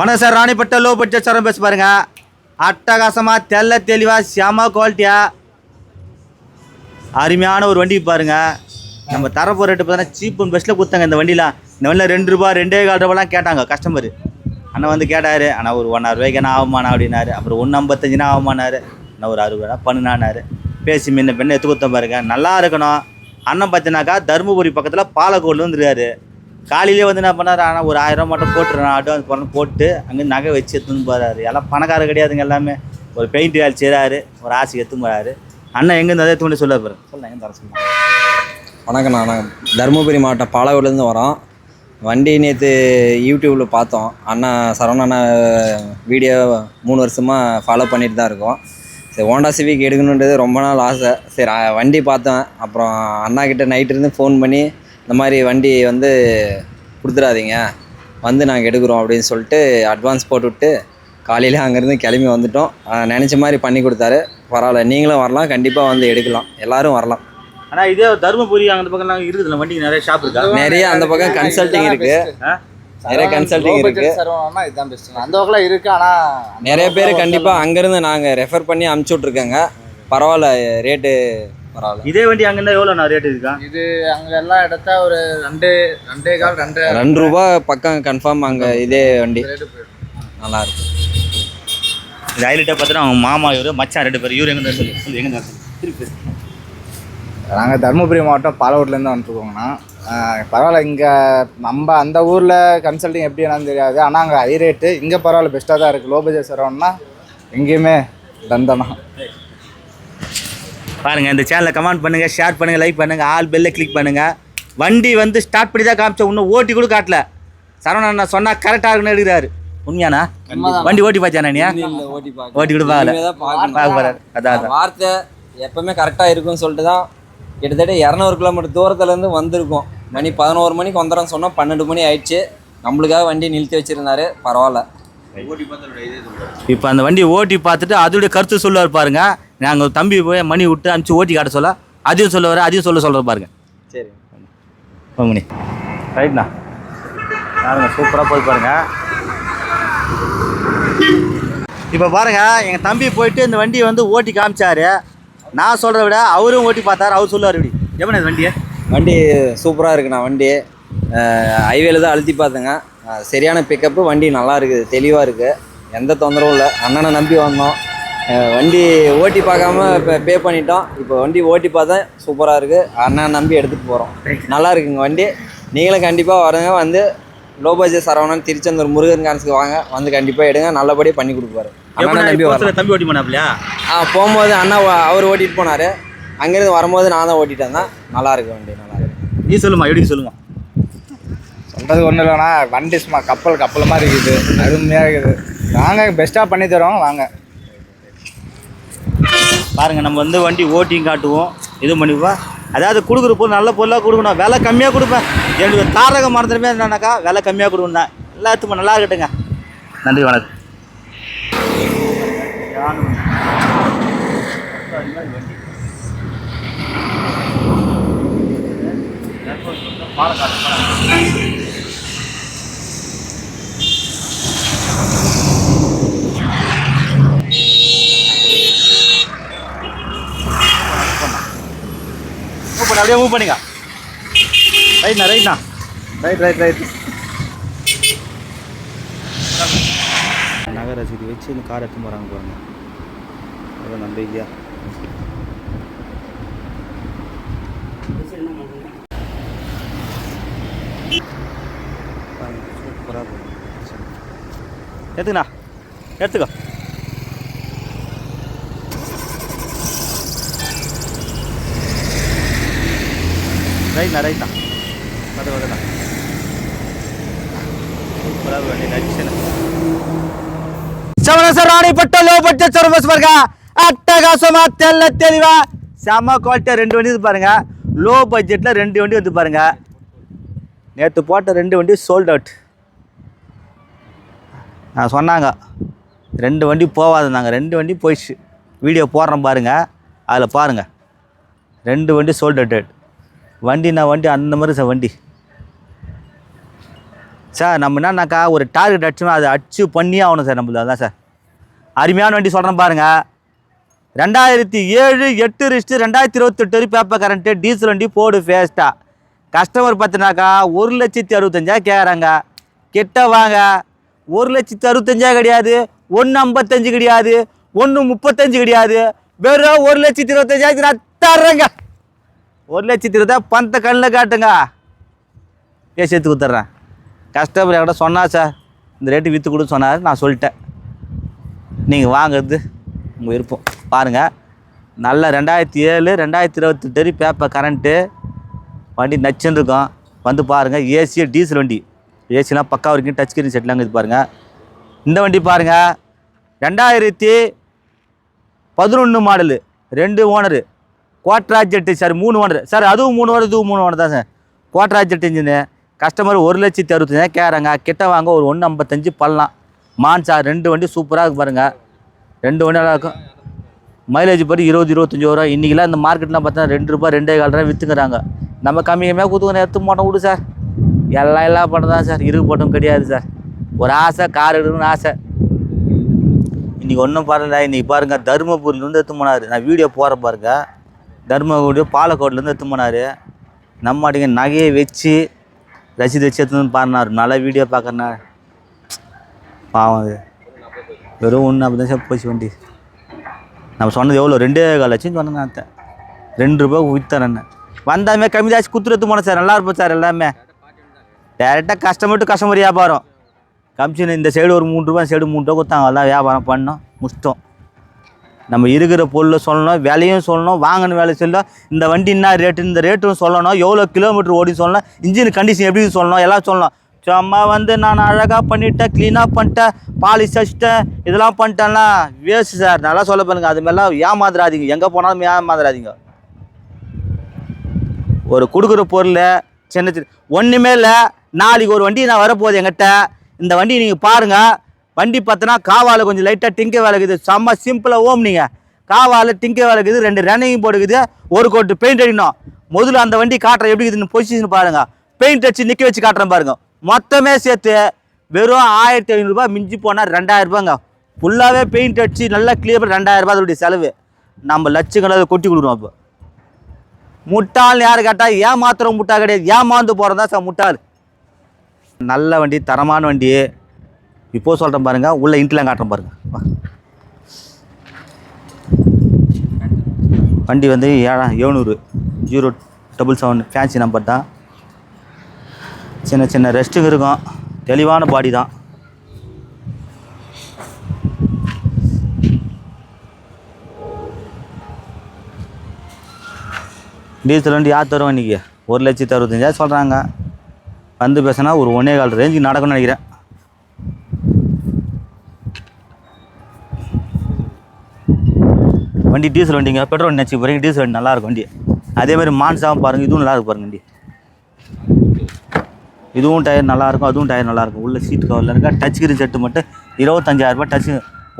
வணக்கம் sir ராணிப்பட்ட low budget சாரம் பேச பாருங்க. அட்டகாசமாக தெல்ல தெளிவாக செம குவாலிட்டியா அருமையான ஒரு வண்டி பாருங்க. நம்ம தரப்போ ரேட்டு பார்த்தீங்கன்னா சீப் அண்ட் பெஸ்ட்டில் கொடுத்தாங்க இந்த வண்டிலாம் இந்த வண்டியில் ரெண்டு ரூபா ரெண்டே கால் ரூபாலாம் கேட்டாங்க கஸ்டமர் அண்ணன் வந்து கேட்டார் ஆனால் ஒரு ஒன் ரூபாய்க்கு என்ன ஆகுமாண்ணா? அப்படின்னாரு. அப்புறம் ஒன்று ஐம்பத்தஞ்சுனா ஆகுமானாரு நான் ஒரு அறுபது ரூபா பண்ணுனானாரு பேசி முன்ன பெண்ணை எடுத்து கொடுத்த பாருங்க. நல்லா இருக்கணும். அண்ணன் பார்த்தீங்கன்னாக்கா தருமபுரி பக்கத்தில் பாலக்கோடு வந்துருக்காரு. காலையிலே வந்து என்ன பண்ணார்? ஆனால் ஒரு ஆயிரம் ரூபா மட்டும் போட்டுறேன் அட்வான்ஸ் போகிறேன் போட்டு அங்கே நகை வச்சு எடுத்துன்னு போகிறாரு எல்லாம் பணக்காரர் கிடையாதுங்க எல்லாமே. ஒரு பெயிண்ட் வேலை செய்கிறாரு ஒரு ஆசைக்கு எடுத்துன்னு போகிறாரு அண்ணன் எங்கேருந்து அதை தூண்டி சொல்ல போகிறேன் சொல்ல எங்கே தர சொல்லுங்க. வணக்கம் நான் தருமபுரி மாவட்டம் பாலவூர்லேருந்து வரோம். வண்டி நேற்று யூடியூப்பில் பார்த்தோம். அண்ணா சரவண வீடியோ மூணு வருஷமாக ஃபாலோ பண்ணிட்டு தான் இருக்கோம். சரி ஹோண்டா சிவிக் எடுக்கணுன்றது ரொம்ப நாள் ஆசை. சரி வண்டி பார்த்தேன். அப்புறம் அண்ணா கிட்ட நைட்டு இருந்து ஃபோன் பண்ணி இந்த மாதிரி வண்டி வந்து கொடுத்துடாதீங்க. வந்து நாங்கள் எடுக்கிறோம் அப்படின்னு சொல்லிட்டு அட்வான்ஸ் போட்டுவிட்டு காலையில் அங்கேருந்து கிளம்பி வந்துட்டோம். நினைச்ச மாதிரி பண்ணி கொடுத்தாரு. பரவாயில்ல நீங்களும் வரலாம். கண்டிப்பாக வந்து எடுக்கலாம். எல்லாரும் வரலாம். ஆனால் இதே தருமபுரி அந்த பக்கம்லாம் இருக்குதுல்ல வண்டிக்கு நிறைய ஷாப் இருக்கா? நிறைய அந்த பக்கம் கன்சல்டிங் இருக்கு. ஆ? நிறைய consulting இருக்கு. சரவணா இதுதான் பெஸ்ட் அந்த வகையில் இருக்கு ஆனா நிறைய பேர் கண்டிப்பா அங்கிருந்து நாங்க ரெஃபர் பண்ணி அமுச்சு விட்ருக்கோங்க பரவாயில்ல ரேட்டு பரவாயில்ல. இதே வண்டி அங்கேருந்து எவ்வளோ நான் ரேட் இருக்கா? இது அங்க எல்லாம் எடுத்தா ஒரு ரெண்டு ரெண்டே கால் ரெண்டு ரெண்டு ரூபா பக்கம் கன்ஃபார்ம் அங்க இதே வண்டி. நல்லா இருக்கு. இது ஹைலைட்டாக பார்த்தீங்கன்னா அவங்க மாமா இவர் மச்சான் ரெண்டு பேர். இவர் எங்கே சொல்லு. சொல்லு எங்கே திருப்பி நாங்க தருமபுரி மாவட்டம் பாலவூர்லேருந்து வந்துருக்கோங்கண்ணா பரவாயில்ல இங்க நம்ம அந்த ஊர்ல கன்சல்டிங் எப்படி என்னன்னு தெரியாது. ஆனா அங்க ஹை ரேட்டு இங்க பரவாயில்ல பெஸ்ட்டாக தான் இருக்கு. லோ பட்ஜெட் எங்கேயுமே தந்தனா பாருங்க இந்த சேனலை கமெண்ட் பண்ணுங்க ஷேர் பண்ணுங்க லைக் பண்ணுங்க ஆல் பெல்ல கிளிக் பண்ணுங்க. வண்டி வந்து ஸ்டார்ட் பண்ணி தான் காமிச்சோம் இன்னும் ஓட்டி கூட காட்டல. சரவணன் அண்ணா சொன்னா கரெக்டாக இருக்குன்னு எடுக்கிறாரு. உண்மையாண்ணா? வண்டி ஓட்டி பார்த்தானா நீ? ஓட்டி கூட பார்க்கல. பார்க்க போறாரு. அதான் வார்த்தை எப்பவுமே கரெக்டா இருக்கும்னு சொல்லிட்டு தான் கிட்டத்தட்ட இரநூறு கிலோமீட்டர் தூரத்துல இருந்து வந்திருக்கோம். மணி பதினோரு மணிக்கு வந்துடுறோம் சொன்னா பன்னெண்டு மணி ஆயிடுச்சு. நம்மளுக்காக வண்டி நிறுத்தி வச்சிருந்தாரு. பரவாயில்ல. இப்போ அந்த வண்டி ஓட்டி பார்த்துட்டு அதோடைய கருத்து சொல்லுவார் பாருங்க. நாங்கள் தம்பி போய் மணி விட்டு அனுப்பிச்சு ஓட்டி காட்ட சொல்ல அதையும் சொல்லுவார் அதையும் சொல்ல சொல்கிற பாருங்க. சரி. ஃபோன் ரைட்ண்ணா பாருங்க சூப்பராக போய் பாருங்க. இப்போ பாருங்க எங்கள் தம்பி போயிட்டு இந்த வண்டியை வந்து ஓட்டி காமிச்சாரு. நான் சொல்கிறத விட அவரும் ஓட்டி பார்த்தாரு அவர் சொல்லுவார் இப்படி. எப்படி வண்டியை? வண்டி சூப்பராக இருக்குண்ணா வண்டி. ஹைவேல தான் அழுத்தி பார்த்தேங்க. சரியான பிக்கப்பு வண்டி நல்லா இருக்குது தெளிவாக இருக்குது எந்த தொந்தரவும் இல்லை. அண்ணனை நம்பி வந்தோம். வண்டி ஓட்டி பார்க்காம இப்போ பே பண்ணிட்டோம். இப்போ வண்டி ஓட்டி பார்த்தா சூப்பராக இருக்குது அண்ணன் நம்பி எடுத்துகிட்டு போகிறோம் நல்லா இருக்குங்க வண்டி. நீங்களும் கண்டிப்பாக வரங்க. வந்து லோ பட்ஜெட் சரவணன் திருச்செந்தூர் முருகன் கான்ஸுக்கு வாங்க. வந்து கண்டிப்பாக எடுங்க. நல்லபடியாக பண்ணி கொடுப்பாரு. நம்பி தம்பி ஓட்டி பண்ணாப்லையா ஆ போகும்போது அண்ணா அவர் ஓட்டிட்டு போனார். அங்கேருந்து வரும்போது நான் தான் ஓட்டிட்டு வந்தேன். நல்லா இருக்கு வண்டி நல்லா இருக்கு. நீ சொல்லுமா எப்படி சொல்லுமா? சொல்றது ஒன்றும் இல்லைண்ணா. வண்டி சும்மா கப்பல் கப்பல் மாதிரி இருக்குது. அருமையாக இருக்குது. வாங்க பெஸ்ட்டாக பண்ணி தரோம் வாங்க. பாருங்கள் நம்ம வந்து வண்டி ஓட்டியும் காட்டுவோம். இது பண்ணிப்பா. அதாவது கொடுக்குற பொருள் நல்ல பொருளாக கொடுக்கணும். விலை கம்மியாக கொடுப்பேன். என்னுடைய தாரக மறந்துடுமே என்னன்னாக்கா விலை கம்மியாக கொடுக்கணும் தான். எல்லாத்துக்கும் நல்லா இருக்கட்டுங்க நன்றி வணக்கம். பாலக்காடு. அப்படியே மூவ் பண்ணுங்க ரைட்ண்ணா ரைட்ண்ணா ரைட் ரைட் ரைட் நகர ரசீது வச்சு இந்த கார் எடுத்து போகிறாங்க பாருங்க. அவ்வளோ நம்பிக்கையா. சூப்பராக போகுது. எடுத்துக்கண்ணா எடுத்துக்கோ. ரைட் ரைட்ண்ணா அது வருதுண்ணா சூப்பராக வண்டி நடிச்சுண்ணா சவணசர் ராணிப்பட்ட லோ பட்ஜெட் சர்வஸ் பாருங்க அட்டகாசமா தெல்ல தெளிவா. செம குவாலிட்டியாக ரெண்டு வண்டி வந்து பாருங்க. லோ பட்ஜெட்டில் ரெண்டு வண்டி வந்து பாருங்க. நேற்று போட்ட ரெண்டு வண்டி சோல்ட் அவுட் நான் சொன்னாங்க. ரெண்டு வண்டி போகாது நாங்கள் ரெண்டு வண்டி போயிடுச்சு. வீடியோ போடுறோம் பாருங்கள் அதில் பாருங்கள் ரெண்டு வண்டி சோல்ட் அவுட் வண்டினா வண்டி அந்த மாதிரி சார் வண்டி. சார் நம்ம என்னன்னாக்கா ஒரு டார்கெட் அடிச்சோம்னா அதை அச்சீவ் பண்ணியே ஆகணும் சார் நம்மளது அதான் சார் அருமையான வண்டி சொல்கிறேன் பாருங்க. ரெண்டாயிரத்தி ஏழு எட்டு ரிஸ்ட்டு ரெண்டாயிரத்தி இருபத்தெட்டு வரை பேப்பர் கரண்ட்டு டீசல் வண்டி போடு ஃபேஸ்ட்டா கஸ்டமர் பார்த்தினாக்கா ஒரு லட்சத்தி அறுபத்தஞ்சா கேட்குறாங்க கிட்ட வாங்க. ஒரு லட்சத்தி அறுபத்தஞ்சா கிடையாது. ஒன்று ஐம்பத்தஞ்சு கிடையாது. ஒன்று முப்பத்தஞ்சு கிடையாது. வெறும் ஒரு லட்சத்தி இருபத்தஞ்சாயிரத்தி நான் தர்றேங்க. ஒரு லட்சத்தி இருபதா பணத்தை கண்ணில் காட்டுங்க. பேசி எடுத்து கொடுத்துட்றேன். கஸ்டமர் என்கிட்ட சொன்னா சார் இந்த ரேட்டு விற்று கொடுன்னு சொன்னார் நான் சொல்லிட்டேன். நீங்கள் வாங்குறது உங்கள் விருப்பம். பாருங்கள் நல்ல ரெண்டாயிரத்தி ஏழு ரெண்டாயிரத்தி இருபத்தெட்டு வரை பேப்பர் கரண்ட்டு வண்டி நச்சுன்னு இருக்கும். வந்து பாருங்கள் ஏசி டீசல் வண்டி. ஏசிலாம் பக்கா வரைக்கும் டச் ஸ்க்ரீன் செட்லாங்க இது பாருங்கள் இந்த வண்டி பாருங்கள் ரெண்டாயிரத்தி பதினொன்று மாடலு ரெண்டு ஓனரு கோட்ரா ஜெட்டு சார் மூணு ஓனர் சார் அதுவும் மூணு ஓனர் இதுவும் மூணு ஓனர் தான் sir Quadrajet engine customer ஒரு லட்சத்தி அறுபத்தஞ்சாயிரம் கேட்குறாங்க. கிட்ட வாங்க ஒரு ஒன்று ஐம்பத்தஞ்சு பண்ணலாம். மான் சார் ரெண்டு வண்டி சூப்பராக இருக்கு பாருங்கள் ரெண்டு வண்டி நல்லா இருக்கும். மைலேஜ் படி இருபது இருபத்தஞ்சி ரூபா இன்றைக்கெலாம் இந்த மார்க்கெட்லாம் பார்த்தா ரெண்டு ரூபாய் ரெண்டே கால் ரூபா விற்றுக்கிறாங்க நம்ம கம்மி கம்மியாக கொடுத்துக்கணும் எடுத்து மாட்டோம் விடு சார் எல்லாம் எல்லாம் பண்ண தான் சார் இருக்கு போட்டும் கிடையாது சார் ஒரு ஆசை கார் எடுக்கணும்னு ஆசை. இன்றைக்கி ஒன்றும் பாருங்க இன்றைக்கி பாருங்கள் தருமபுரியிலேருந்து எடுத்து போனார். நான் வீடியோ போகிற பாருங்கள் தர்மபுரி பாலக்கோட்லேருந்து எடுத்து போனார். நம்ம அடிக்க நகையை வச்சு ரசீது வச்சு எடுத்துன்னு பாருனார் நல்ல வீடியோ பார்க்கறனா பாவம் அது. வெறும் ஒன்று அப்படி தான் சார் போச்சு வண்டி. நம்ம சொன்னது எவ்வளோ? ரெண்டே கால் லட்சம் சொன்னேன் நான் ரெண்டு ரூபா வித்தரேன் வந்தாமே கம்மி ஜாஸ்தி குத்துறது போனேன் சார். நல்லா இருப்போம் சார் எல்லாமே. டேரெக்டாக கஸ்டமர் டு கஸ்டமர் வியாபாரம். கமிஷன் இந்த சைடு ஒரு மூணு ரூபா சைடு மூணு ரூபா கொடுத்தாங்க. எல்லாம் வியாபாரம் பண்ணோம். முடிச்சிட்டோம். நம்ம இருக்கிற பொருளை சொல்லணும் விலையும் சொல்லணும் வாங்கின வேலை சொல்லணும் இந்த வண்டி என்ன ரேட்டு இந்த ரேட்டும் சொல்லணும் எவ்வளோ கிலோமீட்டர் ஓடி சொல்லணும் இன்ஜின் கண்டிஷன் எப்படி சொல்லணும் எல்லாம் சொல்லணும். சும்மா வந்து நான் அழகாக பண்ணிட்டேன் க்ளீனாக பண்ணிட்டேன் பாலிஷ் அடிச்சிட்டேன் இதெல்லாம் பண்ணிட்டேன்னா வேஸ்ட் சார் நல்லா சொல்ல பாருங்க அது மாதிரிலாம் ஏமாந்துடாதீங்க எங்கே போனாலும் ஏமாந்துடாதீங்க ஒரு கொடுக்குற பொருள் சின்ன சின்ன ஒன்றுமே இல்லை நாளைக்கு ஒரு வண்டி நான் வரப்போகுது எங்கிட்ட இந்த வண்டி நீங்கள் பாருங்கள் வண்டி பார்த்தனா காவால் கொஞ்சம் லைட்டாக டிங்க வேலைக்குது செம்ம சிம்பிளாக ஓம் நீங்கள் காவால் டிங்க வேலைக்குது ரெண்டு ரன்னிங் போடுக்குது ஒரு கோட்டு பெயிண்ட் அடிக்கணும். முதல்ல அந்த வண்டி காட்டுறேன் எப்படி இருக்குதுன்னு பொசிஷன் பாருங்கள் பெயிண்ட் அடிச்சு நிற்க வச்சு காட்டுறேன் பாருங்கள் மொத்தமே சேர்த்து வெறும் ஆயிரத்தி ஐநூறுரூபா மிஞ்சி போனால் ரெண்டாயிரரூபாங்க ஃபுல்லாகவே பெயிண்ட் அடிச்சு நல்லா கிளியர் ரெண்டாயிரம் ரூபாய் அதோடைய செலவு. நம்ம லட்சக்கணக்கில் கொட்டி கொடுக்கணும் அப்போ. முட்டாள்னு யார் கேட்டால் ஏமாத்துற முட்டா கிடையாது. ஏமாந்து போகிறதா சார் முட்டாள். நல்ல வண்டி தரமான வண்டி. இப்போ சொல்கிறேன் பாருங்கள் உள்ள இன்ட்லாம் காட்டுறேன் பாருங்கள் வா. வண்டி வந்து ஏழா எழுநூறு zero double seven fancy number தான். சின்ன சின்ன ரெஸ்ட்டுங்க இருக்கும். தெளிவான பாடி தான். டீசல் வண்டி யார் தருவோம் இன்றைக்கி ஒரு லட்சத்தி அறுபத்தஞ்சாயிரம் சொல்கிறாங்க வந்து பேசினா ஒரு ஒன்றே கால் ரேஞ்சுக்கு நடக்கும்னு நினைக்கிறேன். வண்டி டீசல் வண்டிங்க பெட்ரோல் நினச்சி போகிறீங்க டீசல் வண்டி நல்லா இருக்கும் வண்டி. அதே மாதிரி மான்சாவும் பாருங்கள் இதுவும் நல்லாயிருக்கும் பாருங்கள் பாருங்க வண்டி. இதுவும் டயர் நல்லாயிருக்கும் அதுவும் டயர் நல்லாயிருக்கும் உள்ள சீட் கவரில் இருக்கா டச் ஸ்க்ரீன் செட்டு மட்டும் இருபத்தஞ்சாயிரம் ரூபாய் டச்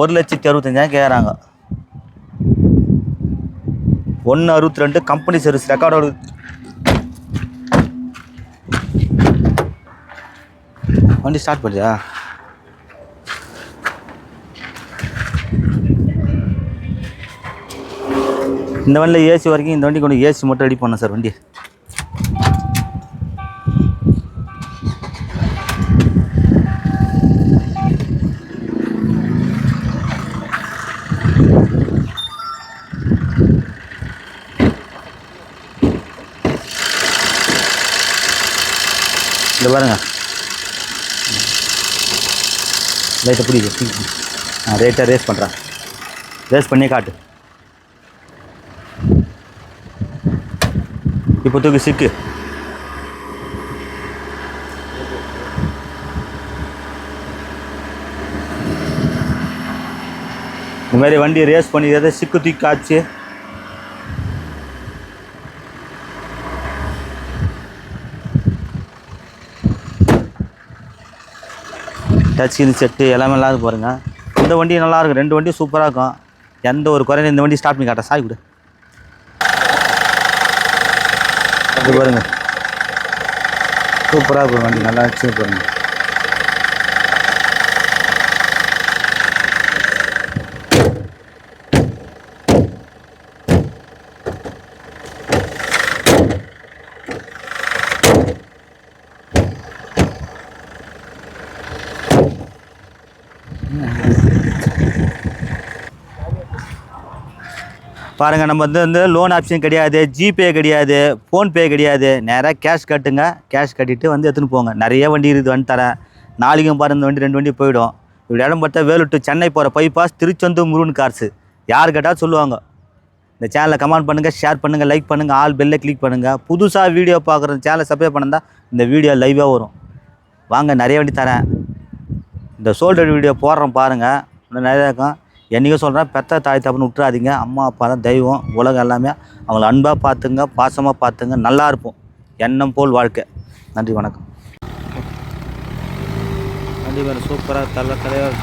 ஒரு லட்சத்தி அறுபத்தஞ்சாயிரம் கேட்குறாங்க ஒன்று அறுபத்தி ரெண்டு கம்பெனி சர்வீஸ் ரெக்கார்டோட வண்டி ஸ்டார்ட் பண்ணியா இந்த வண்டியில் ஏசி வரைக்கும் இந்த வண்டி கொண்டு ஏசி மட்டும் ரெடி பண்ணேன் சார் வண்டி இதை பாருங்க. லைட்டை பிடிக்கும் ஆ ரைட்டாக ரேஸ் பண்ணுறேன் ரேஸ் பண்ணி காட்டு. இப்போ தூக்கி சிக்கு இந்த மாதிரி வண்டி ரேஸ் பண்ணி எதை சிக்கு தூக்கி காய்ச்சி டச் ஸ்கிரீன் செட்டு எல்லாமே நல்லா பாருங்கள் இந்த வண்டி நல்லா இருக்கும் ரெண்டு வண்டி சூப்பராக இருக்கும். எந்த ஒரு குறையும் இந்த வண்டி ஸ்டார்ட் பண்ணி காட்டேன் சாய் கொடு. இது பாருங்கள் சூப்பராக இருக்கும் வண்டி. நல்லா இருந்துச்சு பாருங்கள் பாருங்கள் நம்ம வந்து வந்து லோன் ஆப்ஷன் கிடையாது ஜிபே கிடையாது ஃபோன்பே கிடையாது. நேராக கேஷ் கட்டுங்க. கேஷ் கட்டிட்டு வந்து எடுத்துன்னு போங்க. நிறைய வண்டி இருக்குது வந்து தரேன். நாளைக்கும் பாருங்க இந்த வண்டி ரெண்டு வண்டி போயிடும். இப்படி இடம் பார்த்தா வேலூர் to சென்னை போகிற பைபாஸ் திருச்செந்தூர் முருகன் கார்ஸு யார் கேட்டால் சொல்லுவாங்க. இந்த சேனலை கமெண்ட் பண்ணுங்கள் ஷேர் பண்ணுங்கள் லைக் பண்ணுங்கள் ஆல் பெல்லை கிளிக் பண்ணுங்கள் புதுசாக வீடியோ பார்க்குற சேனலை சப்ஸ்கிரைப் பண்ணா இந்த வீடியோ லைவாக வரும். வாங்க நிறைய வண்டி தரேன். இந்த சோல்டர் வீடியோ போடுறோம் பாருங்கள் இன்னும் நிறையா இருக்கும். என்றைக்கும் சொல்கிறேன் பெத்த தாய் தப்புன்னு விட்டுறாதீங்க. அம்மா அப்பா தான் தெய்வம். உலகம் எல்லாமே அவங்கள அன்பாக பார்த்துங்க பாசமாக பார்த்துங்க நல்லா இருப்போம். எண்ணம் போல் வாழ்க்கை. நன்றி வணக்கம். நன்றி வேறு சூப்பராக தலை தலைவர்